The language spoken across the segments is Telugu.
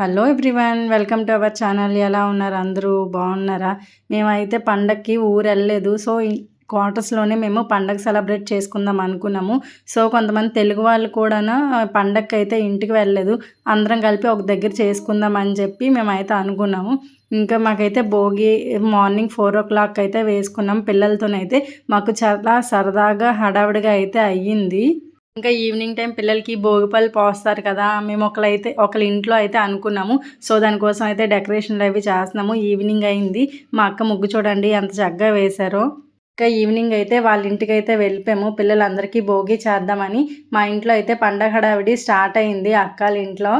Hello everyone welcome to our channel ఎలా ఉన్నారు అందరూ? బాగున్నారా? మేమైతే పండక్కి ఊరు వెళ్ళలేదు సో క్వార్టర్స్లోనే మేము పండగ సెలబ్రేట్ చేసుకుందాం అనుకున్నాము. సో కొంతమంది తెలుగు వాళ్ళు కూడా పండగకి అయితే ఇంటికి వెళ్ళలేదు. అందరం కలిపి ఒక దగ్గర చేసుకుందాం అని చెప్పి మేమైతే అనుకున్నాము. ఇంకా మాకైతే Bhogi morning four o'clock అయితే వేసుకున్నాం. పిల్లలతోనైతే మాకు చాలా సరదాగా హడావిడిగా అయితే అయ్యింది. ఇంకా ఈవినింగ్ టైం పిల్లలకి భోగిపళ్ళు పోస్తారు కదా మేము ఒకళ్ళైతే ఒకళ్ళ ఇంట్లో అయితే అనుకున్నాము. సో దానికోసం అయితే డెకరేషన్లు అవి చేస్తున్నాము. ఈవినింగ్ అయింది. మా అక్క ముగ్గు చూడండి ఎంత చక్కగా వేశారో. ఇంకా ఈవినింగ్ అయితే వాళ్ళ ఇంటికి అయితే వెళ్ళిపోయాము. పిల్లలందరికీ భోగి చేద్దామని మా ఇంట్లో అయితే పండగ హడావిడి స్టార్ట్ అయింది అక్కల ఇంట్లో.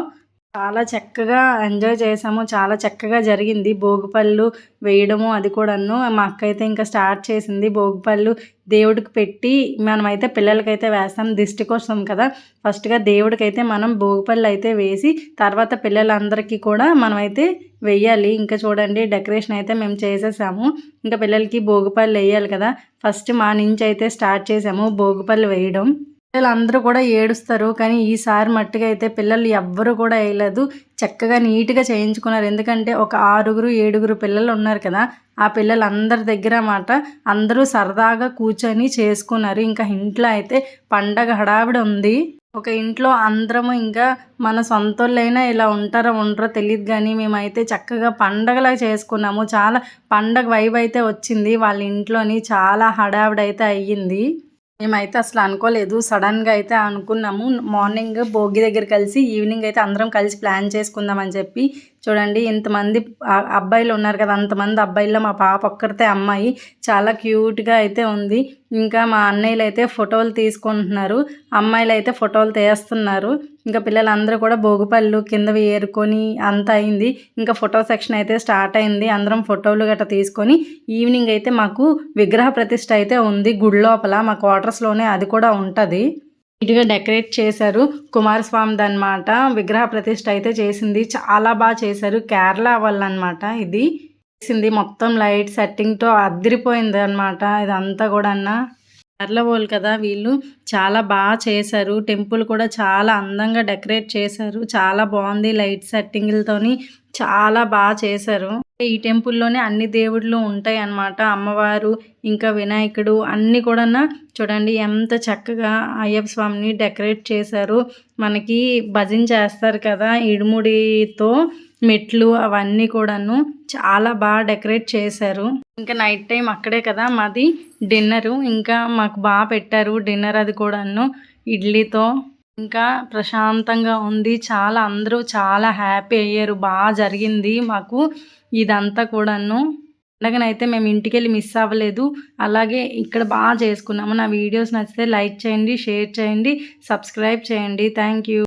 చాలా చక్కగా ఎంజాయ్ చేసాము. చాలా చక్కగా జరిగింది. భోగిపళ్ళు వేయడము అది కూడాను. మా అక్క అయితే ఇంకా స్టార్ట్ చేసింది భోగిపళ్ళు దేవుడికి పెట్టి మనమైతే పిల్లలకైతే వేస్తాం దిష్టి కోసం కదా. ఫస్ట్గా దేవుడికైతే మనం భోగిపళ్ళు అయితే వేసి తర్వాత పిల్లలందరికీ కూడా మనమైతే వెయ్యాలి ఇంకా చూడండి డెకరేషన్ అయితే మేము చేసేసాము. ఇంకా పిల్లలకి భోగిపళ్ళు వేయాలి కదా. ఫస్ట్ మా నుంచి అయితే స్టార్ట్ చేసాము భోగిపళ్ళు వేయడం. పిల్లలు అందరూ కూడా ఏడుస్తారు. కానీ ఈసారి మట్టుగా అయితే పిల్లలు ఎవ్వరు కూడా వేయలేదు చక్కగా నీట్గా చేయించుకున్నారు. ఎందుకంటే ఒక ఆరుగురు ఏడుగురు పిల్లలు ఉన్నారు కదా. ఆ పిల్లలు అందరి దగ్గర మాట అందరూ సరదాగా కూర్చొని చేసుకున్నారు. ఇంకా ఇంట్లో అయితే పండగ హడావిడి ఉంది. ఒక ఇంట్లో అందరము ఇంకా మన సొంతోళ్ళైనా ఇలా ఉంటారో ఉండరో తెలియదు కానీ మేమైతే చక్కగా పండగలా చేసుకున్నాము. చాలా పండగ వైబ్ అయితే వచ్చింది. వాళ్ళ ఇంట్లోని చాలా హడావిడి అయితే అయ్యింది. మేమైతే అసలు అనుకోలేదు. సడన్గా అయితే అనుకున్నాము. మార్నింగ్ భోగి దగ్గర కలిసి ఈవినింగ్ అయితే అందరం కలిసి ప్లాన్ చేసుకుందామని చెప్పి చూడండి ఇంతమంది అబ్బాయిలు ఉన్నారు కదా అంతమంది అబ్బాయిల్లో మా పాప ఒక్కరితే అమ్మాయి. చాలా క్యూట్గా అయితే ఉంది. ఇంకా మా అన్నయ్యలు అయితే ఫోటోలు తీసుకుంటున్నారు. అమ్మాయిలు అయితే ఫోటోలు తీస్తున్నారు. ఇంకా పిల్లలందరూ కూడా భోగిపళ్ళు కిందవి ఏరుకొని అంత అయింది. ఇంకా ఫోటో సెక్షన్ అయితే స్టార్ట్ అయింది. అందరం ఫోటోలు గట్రా తీసుకొని ఈవినింగ్ అయితే మాకు విగ్రహ ప్రతిష్ట అయితే ఉంది గుడి లోపల. మా క్వార్టర్స్లోనే అది కూడా ఉంటుంది. నీట్గా డెకరేట్ చేశారు. కుమారస్వామిది అనమాట విగ్రహ ప్రతిష్ట అయితే చేసింది. చాలా బాగా చేశారు. కేరళ వాళ్ళనమాట ఇది. చేసింది మొత్తం లైట్ సెట్టింగ్తో అదిరిపోయింది అనమాట ఇదంతా కూడా అన్న కేరళ వాళ్ళు కదా వీళ్ళు. చాలా బాగా చేశారు. టెంపుల్ కూడా చాలా అందంగా డెకరేట్ చేశారు. చాలా బాగుంది లైట్ సెట్టింగ్లతోని. చాలా బాగా చేశారు. ఈ టెంపుల్లోనే అన్ని దేవుళ్ళు ఉంటాయి అన్నమాట అమ్మవారు ఇంకా వినాయకుడు అన్నీ కూడా చూడండి ఎంత చక్కగా అయ్యప్ప స్వామిని డెకరేట్ చేశారు. మనకి భజన చేస్తారు కదా ఇడుముడితో మెట్లు అవన్నీ కూడాను చాలా బాగా డెకరేట్ చేశారు. ఇంకా నైట్ టైం అక్కడే కదా మాది డిన్నరు. ఇంకా మాకు బాగా పెట్టారు డిన్నర్ అది కూడాను. ఇడ్లీతో ఇంకా ప్రశాంతంగా ఉంది. చాలా అందరూ చాలా హ్యాపీ అయ్యారు. బాగా జరిగింది మాకు ఇదంతా కూడాను. పండగనైతే మేము ఇంటికి వెళ్ళి మిస్ అవ్వలేదు. అలాగే ఇక్కడ బాగా చేసుకున్నాము. నా వీడియోస్ నచ్చితే లైక్ చేయండి షేర్ చేయండి సబ్స్క్రైబ్ చేయండి. Thank you.